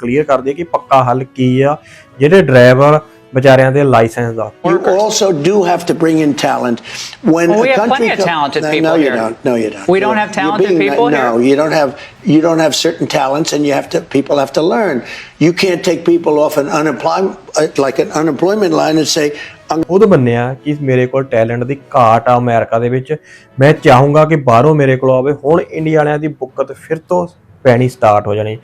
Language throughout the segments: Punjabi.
ਕਲੀਅਰ ਕਰ ਦਈਏ ਕਿ ਪੱਕਾ ਹੱਲ ਕੀ ਆ ਜਿਹੜੇ ਡਰਾਈਵਰ ਵਿਚਾਰਿਆਂ ਦੇ ਲਾਇਸੈਂਸ ਦਾ You also do have to bring in talent. When Well, we a have country plenty of co- talented no, people no, you here. don't. No, you don't. We don't You're- have you're talented being- people No, here? you don't have. You don't have certain talents, and you have to. People have to learn. You can't take people off an unemployment, uh, like an unemployment line, and say, "I'm ਖੁਦ ਮੰਨਿਆ ਕਿ ਮੇਰੇ ਕੋਲ ਟੈਲੈਂਟ ਦੀ ਘਾਟ ਆ ਅਮਰੀਕਾ ਦੇ ਵਿੱਚ ਮੈਂ ਚਾਹੂੰਗਾ ਕਿ ਬਾਹਰੋਂ ਮੇਰੇ ਕੋਲ ਆਵੇ ਹੁਣ ਇੰਡੀਆ ਵਾਲਿਆਂ ਦੀ ਬੁੱਕਤ ਫਿਰ ਤੋਂ ਪੈਣੀ ਸਟਾਰਟ ਹੋ ਜਾਣੀ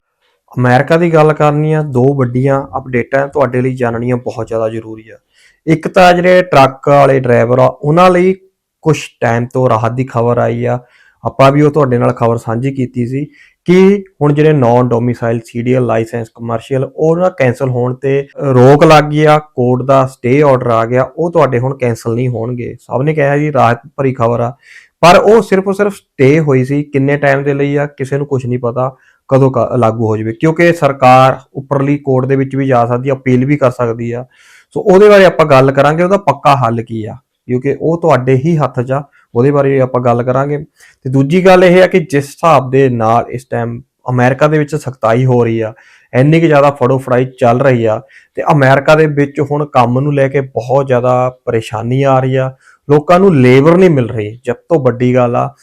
ਅਮਰੀਕਾ ਦੀ ਗੱਲ ਕਰਨੀ ਆ, ਦੋ ਵੱਡੀਆਂ ਅਪਡੇਟਾਂ ਤੁਹਾਡੇ ਲਈ ਜਾਣਨੀਆਂ ਬਹੁਤ ਜ਼ਿਆਦਾ ਜ਼ਰੂਰੀ ਆ। ਇੱਕ ਤਾਂ ਜਿਹੜੇ ਟਰੱਕ ਵਾਲੇ ਡਰਾਈਵਰ ਆ, ਉਹਨਾਂ ਲਈ ਕੁਝ ਟਾਈਮ ਤੋਂ ਰਾਹਤ ਦੀ ਖਬਰ ਆਈ ਆ। ਆਪਾਂ ਵੀ ਉਹ ਤੁਹਾਡੇ ਨਾਲ ਖਬਰ ਸਾਂਝੀ ਕੀਤੀ ਸੀ ਕਿ ਹੁਣ ਜਿਹੜੇ non domicile CDL licence commercial ਉਹ ਨਾ ਕੈਨਸਲ ਹੋਣ ਤੇ ਰੋਕ ਲੱਗ ਗਈ ਆ ਕੋਰਟ ਦਾ ਸਟੇ ਆਰਡਰ ਆ ਗਿਆ, ਉਹ ਤੁਹਾਡੇ ਹੁਣ ਕੈਨਸਲ ਨਹੀਂ ਹੋਣਗੇ। ਸਭ ਨੇ ਕਿਹਾ ਜੀ ਰਾਹਤ ਭਰੀ ਖਬਰ ਆ, ਪਰ ਉਹ ਸਿਰਫ ਸਿਰਫ ਸਟੇ ਹੋਈ ਸੀ, ਕਿੰਨੇ ਟਾਈਮ ਦੇ ਲਈ ਆ, ਕਿਸੇ ਨੂੰ ਕੁਝ ਨਹੀਂ ਪਤਾ। ਕਦੋਂ ਕ- ਲਾਗੂ ਹੋ ਜਾਵੇ, ਕਿਉਂਕਿ ਸਰਕਾਰ ਉੱਪਰਲੀ ਕੋਰਟ ਦੇ ਵਿੱਚ ਵੀ ਜਾ ਸਕਦੀ ਆ, ਅਪੀਲ ਵੀ ਕਰ ਸਕਦੀ ਆ। ਸੋ ਉਹਦੇ ਬਾਰੇ ਆਪਾਂ ਗੱਲ ਕਰਾਂਗੇ, ਉਹਦਾ ਪੱਕਾ ਹੱਲ ਕੀ ਆ? ਕਿਉਂਕਿ ਉਹ ਤੁਹਾਡੇ ਹੀ ਹੱਥ 'ਚ ਆ, ਉਹਦੇ ਬਾਰੇ ਆਪਾਂ ਗੱਲ ਕਰਾਂਗੇ। ਤੇ ਦੂਜੀ ਗੱਲ ਇਹ ਆ ਕਿ ਜਿਸ ਹਿਸਾਬ ਦੇ ਨਾਲ ਇਸ ਟਾਈਮ ਅਮਰੀਕਾ ਦੇ ਵਿੱਚ ਸਖਤਾਈ ਹੋ ਰਹੀ ਆ, ਇੰਨੀ ਕਿ ਜ਼ਿਆਦਾ ਫੜੋ ਫੜਾਈ ਚੱਲ ਰਹੀ ਆ, ਤੇ ਅਮਰੀਕਾ ਦੇ ਵਿੱਚ ਹੁਣ ਕੰਮ ਨੂੰ ਲੈ ਕੇ ਬਹੁਤ ਜ਼ਿਆਦਾ ਪਰੇਸ਼ਾਨੀ ਆ ਰਹੀ ਆ। ਲੋਕਾਂ ਨੂੰ ਲੇਬਰ ਨਹੀਂ ਮਿਲ ਰਹੀ, ਜਦ ਤੋਂ ਵੱਡੀ ਗੱਲ ਆ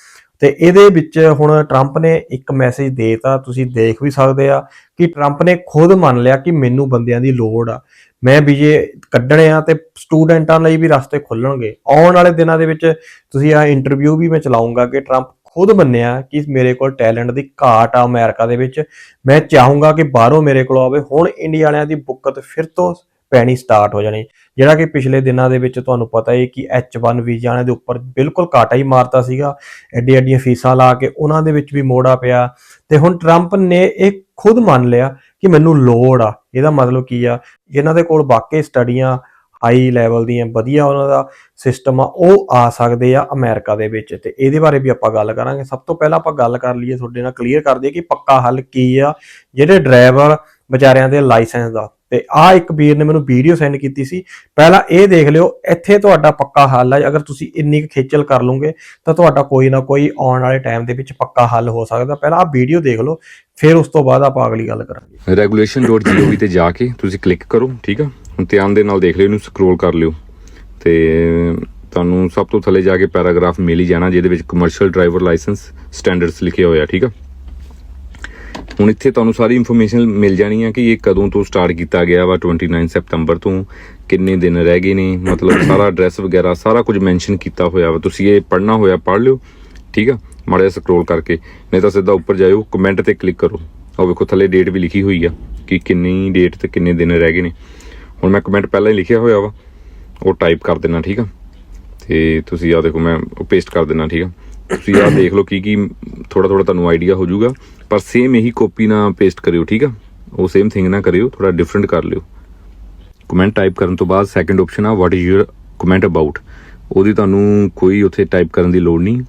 ਤੇ ਇਹਦੇ ਵਿੱਚ ਹੁਣ ਟਰੰਪ ਨੇ ਇੱਕ ਮੈਸੇਜ ਦੇਤਾ, ਤੁਸੀਂ ਦੇਖ ਵੀ ਸਕਦੇ ਆ ਕਿ ਟਰੰਪ ਨੇ ਖੁਦ ਮੰਨ ਲਿਆ ਕਿ ਮੈਨੂੰ ਬੰਦਿਆਂ ਦੀ ਲੋੜ ਆ। ਮੈਂ ਵੀਜ਼ੇ ਕੱਢਣੇ ਆ ਤੇ ਸਟੂਡੈਂਟਾਂ ਲਈ ਵੀ ਰਸਤੇ ਖੁੱਲਣਗੇ। ਆਉਣ ਵਾਲੇ ਦਿਨਾਂ ਦੇ ਵਿੱਚ ਤੁਸੀਂ ਆ ਇੰਟਰਵਿਊ ਵੀ ਮੈਂ ਚਲਾਉਂਗਾ ਕਿ ਟਰੰਪ ਖੁਦ ਮੰਨਿਆ ਕਿ ਮੇਰੇ ਕੋਲ ਟੈਲੈਂਟ ਦੀ ਘਾਟ ਆ ਅਮਰੀਕਾ ਦੇ ਵਿੱਚ। ਮੈਂ ਚਾਹੂੰਗਾ ਕਿ ਬਾਹਰੋਂ ਮੇਰੇ ਕੋਲ ਆਵੇ। ਹੁਣ ਇੰਡੀਆ ਵਾਲਿਆਂ ਦੀ ਬੁੱਕਤ ਫਿਰ ਤੋਂ ਪੈਣੀ ਸਟਾਰਟ ਹੋ ਜਾਣੀ। ਜਿਹੜਾ ਕਿ ਪਿਛਲੇ ਦਿਨਾਂ ਦੇ ਵਿੱਚ ਤੁਹਾਨੂੰ ਪਤਾ ਹੈ ਕਿ H1 ਵੀਜ਼ਾ ਦੇ ਉੱਪਰ ਬਿਲਕੁਲ ਕਾਟਾ ਹੀ ਮਾਰਤਾ ਸੀਗਾ। ਐਡੀ ਐਡੀਆਂ ਫੀਸਾਂ ਲਾ ਕੇ ਉਹਨਾਂ ਦੇ ਵਿੱਚ ਵੀ ਮੋੜਾ ਪਿਆ। ਤੇ ਹੁਣ ਟਰੰਪ ਨੇ ਇਹ ਖੁਦ ਮੰਨ ਲਿਆ ਕਿ ਮੈਨੂੰ ਲੋੜ ਆ। ਇਹਦਾ ਮਤਲਬ ਕੀ ਆ? ਜਿਨ੍ਹਾਂ ਦੇ ਕੋਲ ਵਾਕਈ ਸਟੱਡੀਆਂ ਹਾਈ ਲੈਵਲ ਦੀਆਂ ਵਧੀਆ ਉਹਨਾਂ ਦਾ ਸਿਸਟਮ ਆ, ਉਹ ਆ ਸਕਦੇ ਆ ਅਮਰੀਕਾ ਦੇ ਵਿੱਚ। ਤੇ ਇਹਦੇ ਬਾਰੇ ਵੀ ਆਪਾਂ ਗੱਲ ਕਰਾਂਗੇ। ਸਭ ਤੋਂ ਪਹਿਲਾਂ ਆਪਾਂ ਗੱਲ ਕਰ ਲਈਏ, ਤੁਹਾਡੇ ਨਾਲ ਕਲੀਅਰ ਕਰ ਦਈਏ ਕਿ ਪੱਕਾ ਹੱਲ ਕੀ ਆ? ਜਿਹੜੇ ਡਰਾਈਵਰ ਵਿਚਾਰਿਆਂ ਦੇ ਲਾਇਸੈਂਸ ਦਾ। ਤੇ ਆ ਇੱਕ ਵੀਰ ਨੇ ਮੈਨੂੰ ਵੀਡੀਓ ਸੈਂਡ ਕੀਤੀ ਸੀ। ਪਹਿਲਾਂ ਇਹ ਦੇਖ ਲਿਓ, ਇੱਥੇ ਤੁਹਾਡਾ ਪੱਕਾ ਹੱਲ ਹੈ ਅਗਰ ਤੁਸੀਂ ਇੰਨੀ ਕੁ ਖੇਚਲ ਕਰ ਲਓਗੇ, ਤਾਂ ਤੁਹਾਡਾ ਕੋਈ ਨਾ ਕੋਈ ਆਉਣ ਵਾਲੇ ਟਾਈਮ ਦੇ ਵਿੱਚ ਪੱਕਾ ਹੱਲ ਹੋ ਸਕਦਾ। ਪਹਿਲਾਂ ਆ ਵੀਡੀਓ ਦੇਖ ਲਓ, ਫਿਰ ਉਸ ਤੋਂ ਬਾਅਦ ਆਪਾਂ ਅਗਲੀ ਗੱਲ ਕਰਾਂਗੇ। Regulation.gov ਤੇ ਜਾ ਕੇ ਤੁਸੀਂ ਕਲਿੱਕ ਕਰੋ, ਠੀਕ ਆ? ਹੁਣ ਧਿਆਨ ਦੇ ਨਾਲ ਦੇਖ ਲਿਓ, ਇਹਨੂੰ ਸਕਰੋਲ ਕਰ ਲਿਓ। ਤੇ ਤੁਹਾਨੂੰ ਸਭ ਤੋਂ ਥੱਲੇ ਜਾ ਕੇ ਪੈਰਾਗ੍ਰਾਫ ਮਿਲ ਹੀ ਜਾਣਾ, ਜਿਹਦੇ ਵਿੱਚ ਕਮਰਸ਼ੀਅਲ ਡਰਾਈਵਰ ਲਾਇਸੈਂਸ ਸਟੈਂਡਰਡਸ ਲਿਖਿਆ ਹੋਇਆ, ਠੀਕ ਆ? ਹੁਣ ਇੱਥੇ ਤੁਹਾਨੂੰ ਸਾਰੀ ਇਨਫੋਰਮੇਸ਼ਨ ਮਿਲ ਜਾਣੀ ਹੈ ਕਿ ਇਹ ਕਦੋਂ ਤੋਂ ਸਟਾਰਟ ਕੀਤਾ ਗਿਆ ਵਾ 29 ਸਤੰਬਰ ਤੋਂ। ਕਿੰਨੇ ਦਿਨ ਰਹਿ ਗਏ ਨੇ, ਮਤਲਬ ਸਾਰਾ ਐਡਰੈਸ ਵਗੈਰਾ, ਸਾਰਾ ਕੁਝ ਮੈਂਸ਼ਨ ਕੀਤਾ ਹੋਇਆ ਵਾ। ਤੁਸੀਂ ਇਹ ਪੜ੍ਹਨਾ ਹੋਇਆ, ਪੜ੍ਹ ਲਿਓ, ਠੀਕ ਆ? ਮਾੜਾ ਜਿਹਾ ਸਕਰੋਲ ਕਰਕੇ, ਨਹੀਂ ਤਾਂ ਸਿੱਧਾ ਉੱਪਰ ਜਾਇਓ ਕਮੈਂਟ ਤੇ ਕਲਿੱਕ ਕਰੋ। ਉਹ ਵੇਖੋ, ਥੱਲੇ ਡੇਟ ਵੀ ਲਿਖੀ ਹੋਈ ਆ ਕਿ ਕਿੰਨੀ ਡੇਟ ਤੇ ਕਿੰਨੇ ਦਿਨ ਰਹਿ ਗਏ ਨੇ। ਹੁਣ ਮੈਂ ਕਮੈਂਟ ਪਹਿਲਾਂ ਹੀ ਲਿਖਿਆ ਹੋਇਆ ਵਾ, ਉਹ ਟਾਈਪ ਕਰ ਦੇਣਾ ਠੀਕ ਆ? ਤੇ ਤੁਸੀਂ ਆ ਦੇਖੋ, ਮੈਂ ਉਹ ਪੇਸਟ ਕਰ ਦੇਣਾ ਠੀਕ ਆ? ਤੁਸੀਂ ਆ ਦੇਖ ਲਓ ਕੀ ਕੀ ਥੋੜਾ ਥੋੜਾ ਤੁਹਾਨੂੰ ਆਈਡੀਆ ਹੋ ਜਾਊਗਾ। ਪਰ ਸੇਮ ਇਹੀ ਕਾਪੀ ਨਾ ਪੇਸਟ ਕਰਿਓ, ਠੀਕ ਆ? ਉਹ ਸੇਮ ਥਿੰਗ ਨਾ ਕਰਿਓ ਥੋੜਾ ਡਿਫਰੈਂਟ ਕਰ ਲਿਓ। ਕਮੈਂਟ ਟਾਈਪ ਕਰਨ ਤੋਂ ਬਾਅਦ ਸੈਕੰਡ ਆਪਸ਼ਨ ਆ what is your comment about ਉਹਦੀ ਤੁਹਾਨੂੰ ਕੋਈ ਉੱਥੇ ਟਾਈਪ ਕਰਨ ਦੀ ਲੋੜ ਨਹੀਂ।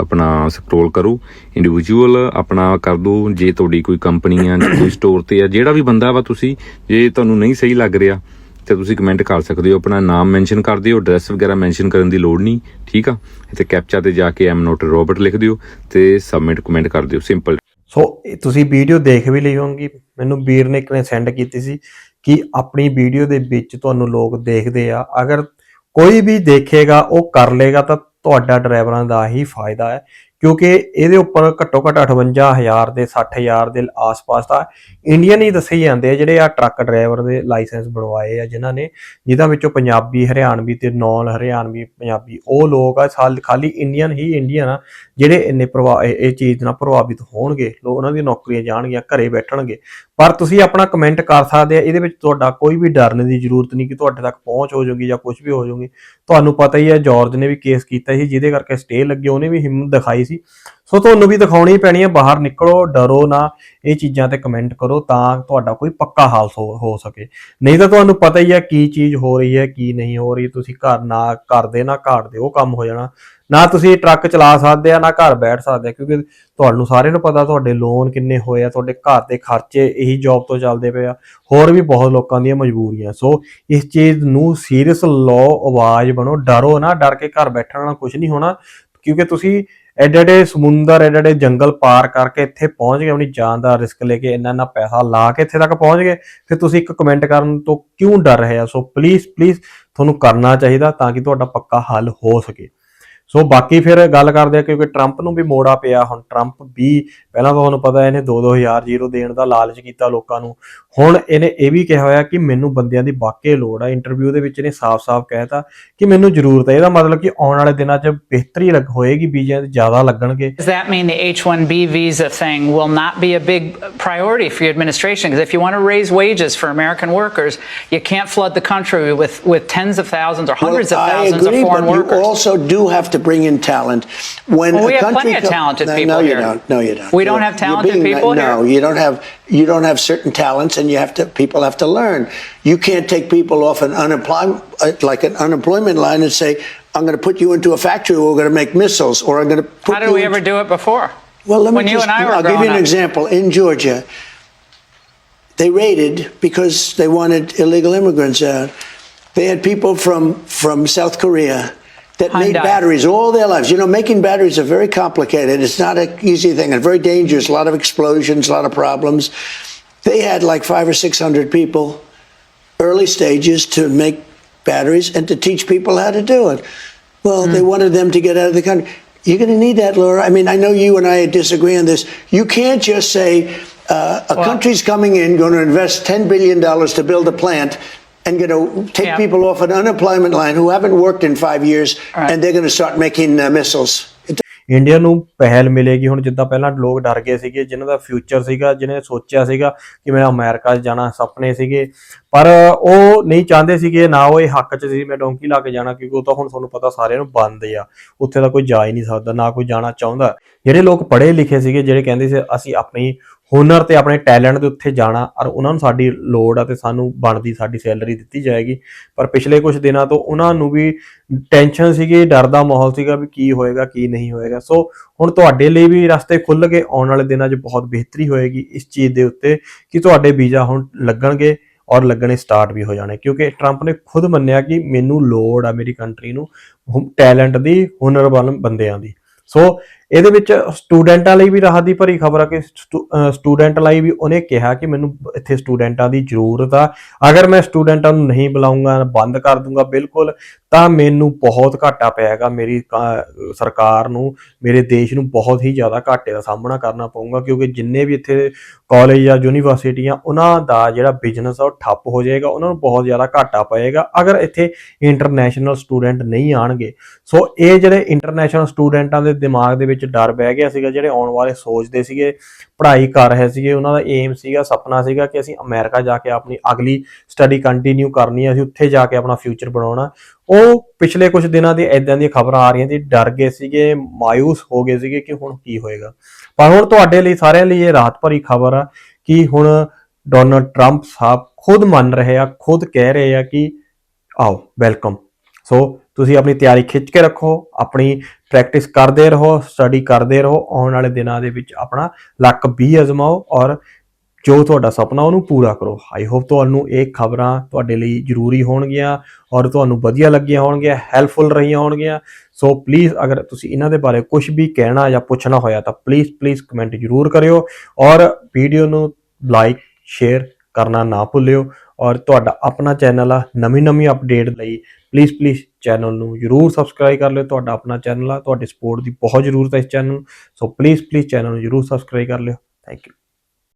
ਆਪਣਾ ਸਕਰੋਲ ਕਰੋ ਇੰਡੀਵਿਜੂਅਲ ਆਪਣਾ ਕਰ ਦਿਓ ਜੇ ਤੁਹਾਡੀ ਕੋਈ ਕੰਪਨੀ ਆ ਜਾਂ ਕੋਈ ਸਟੋਰ ਤੇ ਆ, ਜਿਹੜਾ ਵੀ ਬੰਦਾ ਵਾ ਤੁਸੀਂ, ਜੇ ਤੁਹਾਨੂੰ ਨਹੀਂ ਸਹੀ ਲੱਗ ਰਿਹਾ ਤੇ ਤੁਸੀਂ ਕਮੈਂਟ ਕਰ ਸਕਦੇ ਹੋ, ਆਪਣਾ ਨਾਮ ਮੈਂਸ਼ਨ ਕਰ ਦਿਓ ਐਡਰੈਸ ਵਗੈਰਾ ਮੈਂਸ਼ਨ ਕਰਨ ਦੀ ਲੋੜ ਨਹੀਂ, ਠੀਕ ਆ? ਇੱਥੇ ਕੈਪਚਾ ਤੇ ਜਾ ਕੇ ਐਮ ਨੋਟ ਰੋਬਰਟ ਲਿਖ ਦਿਓ ਤੇ ਸਬਮਿਟ ਕਮੈਂਟ ਕਰ ਦਿਓ ਸਿੰਪਲ ਸੋ ਤੁਸੀਂ ਵੀਡੀਓ ਦੇਖ ਵੀ ਲਈ ਹੋਵੋਗੀ ਮੈਨੂੰ ਵੀਰ ਨੇ ਇੱਕ ਨੇ ਸੈਂਡ ਕੀਤੀ ਸੀ ਕਿ ਆਪਣੀ ਵੀਡੀਓ ਦੇ ਵਿੱਚ ਤੁਹਾਨੂੰ ਲੋਕ ਦੇਖਦੇ ਆ। ਅਗਰ ਕੋਈ ਵੀ ਦੇਖੇਗਾ, ਉਹ ਕਰ ਲੇਗਾ ਤਾਂ ਤੁਹਾਡਾ ਡਰਾਈਵਰਾਂ ਦਾ ਹੀ ਫਾਇਦਾ ਹੈ। ਕਿਉਂਕਿ ਇਹਦੇ ਉੱਪਰ ਘੱਟੋ ਘੱਟ 58000 ਦੇ 60000 ਦੇ ਆਸ-ਪਾਸ ਤਾਂ ਇੰਡੀਅਨ ਹੀ ਦੱਸੇ ਜਾਂਦੇ ਆ ਜਿਹੜੇ ਆ ਟਰੱਕ ਡਰਾਈਵਰ ਦੇ ਲਾਇਸੈਂਸ ਬਣਵਾਏ ਆ ਜਿਨ੍ਹਾਂ ਨੇ ਜਿਨ੍ਹਾਂ ਵਿੱਚੋਂ ਪੰਜਾਬੀ, ਹਰਿਆਣਵੀ ਤੇ ਨੌਨ ਹਰਿਆਣਵੀ, ਪੰਜਾਬੀ ਉਹ ਲੋਕ ਆ, ਸਾਲ ਖਾਲੀ ਇੰਡੀਅਨ ਹੀ ਇੰਡੀਅਨ ਆ, ਜਿਹੜੇ ਇੰਨੇ ਪ੍ਰਭਾ, ਇਹ ਚੀਜ਼ ਨਾਲ ਪ੍ਰਭਾਵਿਤ ਹੋਣਗੇ, ਲੋਕ ਉਹਨਾਂ ਦੀਆਂ ਨੌਕਰੀਆਂ ਜਾਣਗੀਆਂ, ਘਰੇ ਬੈਠਣਗੇ। ਪਰ ਤੁਸੀਂ ਆਪਣਾ ਕਮੈਂਟ ਕਰ ਸਕਦੇ ਆ, ਇਹਦੇ ਵਿੱਚ ਤੁਹਾਡਾ ਕੋਈ ਵੀ ਡਰਨ ਦੀ ਜ਼ਰੂਰਤ ਨਹੀਂ ਕਿ ਤੁਹਾਡੇ ਤੱਕ ਪਹੁੰਚ ਹੋ ਜਾਊਗੀ ਜਾਂ ਕੁਝ ਵੀ ਹੋ ਜਾਊਗੀ ਤੁਹਾਨੂੰ ਪਤਾ ਹੀ ਆ ਜਾਰਜ ਨੇ ਵੀ ਕੇਸ ਕੀਤਾ ਸੀ, ਜਿਹਦੇ ਕਰਕੇ ਸਟੇ ਲੱਗੇ, ਉਹਨੇ ਵੀ ਹਿੰਮਤ ਦਿਖਾਈ ਸੀ ਸੋ। ਤੁਹਾਨੂੰ ਵੀ ਦਿਖਾਉਣੀ ਪੈਣੀ ਹੈ ਬਾਹਰ ਨਿਕਲੋ, ਡਰੋ ਨਾ। ਇਹ ਚੀਜ਼ਾਂ ਤੇ ਕਮੈਂਟ ਕਰੋ ਤਾਂ ਤੁਹਾਡਾ ਕੋਈ ਪੱਕਾ ਹਾਲ ਹੋ ਸਕੇ। ਨਹੀਂ ਤਾਂ ਤੁਹਾਨੂੰ ਪਤਾ ਹੀ ਹੈ ਕੀ ਚੀਜ਼ ਹੋ ਰਹੀ ਹੈ, ਕੀ ਨਹੀਂ ਹੋ ਰਹੀ। ਤੁਸੀਂ ਘਰ ਨਾ ਕਰਦੇ ਨਾ ਘਾੜਦੇ ਉਹ ਕੰਮ ਹੋ ਜਾਣਾ। ਨਾ ਤੁਸੀਂ ਟਰੱਕ ਚਲਾ ਸਕਦੇ ਆ, ਨਾ ਘਰ ਬੈਠ ਸਕਦੇ ਆ, ਕਿਉਂਕਿ ਤੁਹਾਨੂੰ ਸਾਰਿਆਂ ਨੂੰ ਪਤਾ ਤੁਹਾਡੇ ਲੋਨ ਕਿੰਨੇ ਹੋਏ ਆ, ਤੁਹਾਡੇ ਘਰ ਦੇ ਖਰਚੇ ਇਹੀ ਜੌਬ ਤੋਂ ਚੱਲਦੇ ਪਏ ਆ। ਹੋਰ ਵੀ ਬਹੁਤ ਲੋਕਾਂ ਦੀਆਂ ਮਜਬੂਰੀਆਂ। ਸੋ ਇਸ ਚੀਜ਼ ਨੂੰ ਸੀਰੀਅਸ ਲਓ, ਆਵਾਜ਼ ਬਣੋ, ਡਰੋ ਨਾ, ਡਰ ਕੇ ਘਰ ਬੈਠਣ ਨਾਲ ਕੁਝ ਨਹੀਂ ਹੋਣਾ। ਕਿਉਂਕਿ ਤੁਸੀਂ ਐਡੇ ਐਡੇ ਸਮੁੰਦਰ, ਐਡੇ ਐਡੇ ਜੰਗਲ ਪਾਰ ਕਰਕੇ ਇੱਥੇ ਪਹੁੰਚ ਗਏ, ਆਪਣੀ ਜਾਨ ਦਾ ਰਿਸਕ ਲੈ ਕੇ ਇੰਨਾ ਇੰਨਾ ਪੈਸਾ ਲਾ ਕੇ ਇੱਥੇ ਤੱਕ ਪਹੁੰਚ ਗਏ। ਫਿਰ ਤੁਸੀਂ ਇੱਕ ਕਮੈਂਟ ਕਰਨ ਤੋਂ ਕਿਉਂ ਡਰ ਰਹੇ ਆ? ਸੋ ਪਲੀਜ਼ ਪਲੀਜ਼ ਤੁਹਾਨੂੰ ਕਰਨਾ ਚਾਹੀਦਾ ਤਾਂ ਕਿ ਤੁਹਾਡਾ ਪੱਕਾ ਹੱਲ ਹੋ ਸਕੇ। ਸੋ ਬਾਕੀ ਫਿਰ ਗੱਲ ਕਰਦੇ ਆ ਕਿਉਂਕਿ ਟਰੰਪ ਨੂੰ ਵੀ ਮੋੜਾ ਪਿਆ ਹੁਣ ਟਰੰਪ ਵੀ ਪਹਿਲਾਂ ਤਾਂ ਤੁਹਾਨੂੰ ਪਤਾ ਇਹਨੇ 2-2000 ਜ਼ੀਰੋ ਦੇਣ ਦਾ ਲਾਲਚ ਕੀਤਾ ਲੋਕਾਂ ਨੂੰ ਹੁਣ ਇਹਨੇ ਇਹ ਵੀ ਕਿਹਾ ਹੋਇਆ ਕਿ ਮੈਨੂੰ ਬੰਦਿਆਂ ਦੀ ਵਾਕਈ ਲੋੜ ਆ ਇੰਟਰਵਿਊ ਦੇ ਵਿੱਚ ਇਹਨੇ ਸਾਫ਼-ਸਾਫ਼ ਕਹਿਤਾ ਕਿ ਮੈਨੂੰ ਜ਼ਰੂਰਤ ਹੈ ਇਹਦਾ ਮਤਲਬ ਕਿ ਆਉਣ ਵਾਲੇ ਦਿਨਾਂ 'ਚ ਬਿਹਤਰੀ ਲੱਗ ਹੋਏਗੀ ਵੀਜ਼ਿਆਂ ਦੇ ਜ਼ਿਆਦਾ ਲੱਗਣਗੇ Does that mean the H 1B visa thing will not be a big priority for your administration? Because if you want to raise wages for American workers, you can't flood the country with, with tens of thousands or hundreds of I thousands agree, of foreign but workers. you also do have to bring in talent. When Well, we a have country plenty of talented no, people no, you here. don't. No, you don't. We don't You're- have talented being- people No, here? you don't have. You don't have certain talents, and you have to. People have to learn. You can't take people off an unemployment, uh, like an unemployment line, and say, "I'm going to put you into a factory. where We're going to make missiles, or I'm going to put How did you." we ever do it before? Well, let me when you just, and I were I'll give you an up. example. In Georgia, they raided because they wanted illegal immigrants out. They had people from, from South Korea that made batteries all their lives. You know, making batteries are very complicated. It's not an easy thing and very dangerous. A lot of explosions, a lot of problems. They had like five or six hundred people, early stages, to make batteries and to teach people how to do it. Well, they wanted them to get out of the country. You're going to need that, Laura. I mean, I know you and I disagree on this. You can't just say uh, a country's coming in, going to invest $10 billion to build a plant, and going to take Yeah. people off an unemployment line who haven't worked in five years, Right. and they're going to start making uh, missiles. It India ਨੂੰ ਪਹਿਲ ਮਿਲੇਗੀ ਹੁਣ ਜਿੱਦਾਂ ਪਹਿਲਾਂ ਲੋਕ ਡਰ ਗਏ ਸੀਗੇ ਜਿਨ੍ਹਾਂ ਦਾ ਫਿਊਚਰ ਸੀਗਾ ਜਿਨ੍ਹਾਂ ਨੇ ਸੋਚਿਆ ਸੀਗਾ ਕਿ ਮੈਂ ਅਮਰੀਕਾ 'ਚ ਜਾਣਾ ਸੁਪਨੇ ਸੀਗੇ ਪਰ ਉਹ ਨਹੀਂ ਚਾਹੁੰਦੇ ਸੀਗੇ ਨਾ ਉਹ ਇਹ ਹੱਕ 'ਚ ਸੀ ਮੈਂ ਡੋਂਕੀ ਲਾ ਕੇ ਜਾਣਾ ਕਿਉਂਕਿ ਉਹ ਤਾਂ ਹੁਣ ਤੁਹਾਨੂੰ ਪਤਾ ਸਾਰਿਆਂ ਨੂੰ ਬੰਦ ਆ ਉੱਥੇ ਤਾਂ ਕੋਈ ਜਾ ਹੀ ਨਹੀਂ ਸਕਦਾ ਨਾ ਕੋਈ ਜਾਣਾ ਚਾਹੁੰਦਾ ਜਿਹੜੇ ਲੋਕ ਪੜ੍ਹੇ ਲਿਖੇ ਸੀਗੇ ਜਿਹੜੇ ਕਹਿੰਦੇ ਸੀ ਅਸੀਂ ਆਪਣੀ ਹੁਨਰ ਤੇ ਆਪਣੇ ਟੈਲੈਂਟ ਦੇ ਉੱਤੇ ਜਾਣਾ ਔਰ ਉਹਨਾਂ ਨੂੰ ਸਾਡੀ ਲੋੜ ਆ ਤੇ ਸਾਨੂੰ ਬਣਦੀ ਸਾਡੀ ਸੈਲਰੀ ਦਿੱਤੀ ਜਾਏਗੀ। ਪਰ ਪਿਛਲੇ ਕੁਝ ਦਿਨਾਂ ਤੋਂ ਉਹਨਾਂ ਨੂੰ ਵੀ ਟੈਨਸ਼ਨ ਸੀਗੀ, ਡਰ ਦਾ ਮਾਹੌਲ ਸੀਗਾ ਵੀ ਕੀ ਹੋਏਗਾ, ਕੀ ਨਹੀਂ ਹੋਏਗਾ। ਸੋ ਹੁਣ ਤੁਹਾਡੇ ਲਈ ਵੀ ਰਸਤੇ ਖੁੱਲ ਗਏ, ਆਉਣ ਵਾਲੇ ਦਿਨਾਂ 'ਚ ਬਹੁਤ ਬਿਹਤਰੀ ਹੋਏਗੀ ਇਸ ਚੀਜ਼ ਦੇ ਉੱਤੇ ਕਿ ਤੁਹਾਡੇ ਵੀਜ਼ਾ ਹੁਣ ਲੱਗਣਗੇ ਔਰ ਲੱਗਣੇ ਸਟਾਰਟ ਵੀ ਹੋ ਜਾਣੇ। ਕਿਉਂਕਿ ਟਰੰਪ ਨੇ ਖੁਦ ਮੰਨਿਆ ਕਿ ਮੈਨੂੰ ਲੋੜ ਆ ਮੇਰੀ ਕੰਟਰੀ ਨੂੰ ਟੈਲੈਂਟ ਦੀ ਹੁਨਰਵਾਨ ਬੰਦਿਆਂ ਦੀ। ਸੋ ਇਹਦੇ ਵਿੱਚ ਸਟੂਡੈਂਟਾਂ ਲਈ ਵੀ ਰਾਹਤ ਦੀ ਭਰੀ ਖਬਰ ਆ ਕਿ ਸਟੂਡੈਂਟ ਲਈ ਵੀ ਉਹਨੇ ਕਿਹਾ ਕਿ ਮੈਨੂੰ ਇੱਥੇ ਸਟੂਡੈਂਟਾਂ ਦੀ ਜ਼ਰੂਰਤ ਆ। ਅਗਰ ਮੈਂ ਸਟੂਡੈਂਟਾਂ ਨੂੰ ਨਹੀਂ ਬੁਲਾਉਂਗਾ, ਬੰਦ ਕਰ ਦੂੰਗਾ, ਬਿਲਕੁਲ, ਤਾਂ ਮੈਨੂੰ ਬਹੁਤ ਘਾਟਾ ਪਏਗਾ। ਮੇਰੀ ਕਾ- ਸਰਕਾਰ ਨੂੰ, ਮੇਰੇ ਦੇਸ਼ ਨੂੰ ਬਹੁਤ ਹੀ ਜ਼ਿਆਦਾ ਘਾਟੇ ਦਾ ਸਾਹਮਣਾ ਕਰਨਾ ਪਊਗਾ, ਕਿਉਂਕਿ ਜਿੰਨੇ ਵੀ ਇੱਥੇ ਕਾਲਜ ਜਾਂ ਯੂਨੀਵਰਸਿਟੀਆਂ, ਉਹਨਾਂ ਦਾ ਜਿਹੜਾ ਬਿਜ਼ਨਸ ਆ, ਉਹ ਠੱਪ ਹੋ ਜਾਏਗਾ, ਉਹਨਾਂ ਨੂੰ ਬਹੁਤ ਜ਼ਿਆਦਾ ਘਾਟਾ ਪਏਗਾ। ਅਗਰ ਇੱਥੇ ਇੰਟਰਨੈਸ਼ਨਲ ਸਟੂਡੈਂਟ ਨਹੀਂ ਆਣਗੇ, ਸੋ ਇਹ ਜਿਹੜੇ ਇੰਟਰਨੈਸ਼ਨਲ ਸਟੂਡੈਂਟਾਂ ਦੇ ਦਿਮਾਗ ਦੇ ਵਿੱਚ ਡਰ ਬਹਿ ਗਿਆ ਸੀਗਾ, ਜਿਹੜੇ ਆਉਣ ਵਾਲੇ ਸੋਚਦੇ ਸੀਗੇ, ਪੜ੍ਹਾਈ ਕਰ ਰਹੇ ਸੀਗੇ, ਉਹਨਾਂ ਦਾ ਏਮ ਸੀਗਾ, ਸੁਪਨਾ ਸੀਗਾ ਕਿ ਅਸੀਂ ਅਮਰੀਕਾ ਜਾ ਕੇ ਆਪਣੀ ਅਗਲੀ ਸਟੱਡੀ ਕੰਟੀਨਿਊ ਕਰਨੀ ਹੈ, ਅਸੀਂ ਉੱਥੇ ਜਾ ਕੇ ਆਪਣਾ ਫਿਊਚਰ ਬਣਾਉਣਾ। ਉਹ ਪਿਛਲੇ ਕੁਝ ਦਿਨਾਂ ਦੀ ਐਦਾਂ ਦੀਆਂ ਖਬਰਾਂ ਆ ਰਹੀਆਂ ਸੀ, ਡਰ ਗਏ ਸੀਗੇ ਮਾਇੂਸ ਹੋ ਗਏ ਸੀਗੇ ਕਿ ਹੁਣ ਕੀ ਹੋਏਗਾ। ਪਰ ਹੁਣ ਤੁਹਾਡੇ ਲਈ, ਸਾਰਿਆਂ ਲਈ ਇਹ ਰਾਹਤ ਭਰੀ ਖਬਰ ਆ ਕਿ ਹੁਣ ਡੋਨਲਡ ਟਰੰਪ ਸਾਹਿਬ ਖੁਦ ਮੰਨ ਰਹੇ ਆ, ਖੁਦ ਕਹਿ ਰਹੇ ਆ ਕਿ ਆਓ ਵੈਲਕਮ ਸੋ ਤੁਸੀਂ ਆਪਣੀ ਤਿਆਰੀ ਖਿੱਚ ਕੇ ਰੱਖੋ, ਆਪਣੀ ਪ੍ਰੈਕਟਿਸ ਕਰਦੇ ਰਹੋ ਸਟੱਡੀ ਕਰਦੇ ਰਹੋ, ਆਉਣ ਵਾਲੇ ਦਿਨਾਂ ਦੇ ਵਿੱਚ ਆਪਣਾ ਲੱਕ ਵੀ ਅਜ਼ਮਾਓ ਔਰ ਜੋ ਤੁਹਾਡਾ ਸੁਪਨਾ ਉਹਨੂੰ ਪੂਰਾ ਕਰੋ। ਆਈ ਹੋਪ ਤੁਹਾਨੂੰ ਇਹ ਖਬਰਾਂ ਤੁਹਾਡੇ ਲਈ ਜ਼ਰੂਰੀ ਹੋਣਗੀਆਂ ਔਰ ਤੁਹਾਨੂੰ ਵਧੀਆ ਲੱਗੀਆਂ ਹੋਣਗੀਆਂ ਹੈਲਪਫੁਲ ਰਹੀਆਂ ਹੋਣਗੀਆਂ। ਸੋ ਪਲੀਜ਼ ਅਗਰ ਤੁਸੀਂ ਇਹਨਾਂ ਦੇ ਬਾਰੇ ਕੁਝ ਵੀ ਕਹਿਣਾ ਜਾਂ ਪੁੱਛਣਾ ਹੋਇਆ ਤਾਂ ਪਲੀਜ਼ ਪਲੀਜ਼ ਕਮੈਂਟ ਜ਼ਰੂਰ ਕਰਿਓ ਔਰ ਵੀਡੀਓ ਨੂੰ ਲਾਈਕ ਸ਼ੇਅਰ ਕਰਨਾ ਨਾ ਭੁੱਲਿਓ ਔਰ ਤੁਹਾਡਾ ਆਪਣਾ ਚੈਨਲ ਆ, ਨਵੀਂ ਨਵੀਂ ਅਪਡੇਟ ਲਈ ਪਲੀਜ਼ ਪਲੀਜ਼ ਚੈਨਲ ਨੂੰ ਜਰੂਰ ਸਬਸਕ੍ਰਾਈਬ ਕਰ ਲਿਓ, ਤੁਹਾਡਾ ਆਪਣਾ ਚੈਨਲ ਆ, ਤੁਹਾਡੀ ਸਪੋਰਟ ਦੀ ਬਹੁਤ ਜ਼ਰੂਰਤ ਹੈ ਇਸ ਚੈਨਲ ਨੂੰ। ਸੋ ਪਲੀਜ਼ ਪਲੀਜ਼ ਚੈਨਲ ਨੂੰ ਜਰੂਰ ਸਬਸਕ੍ਰਾਈਬ ਕਰ ਲਿਓ। Thank you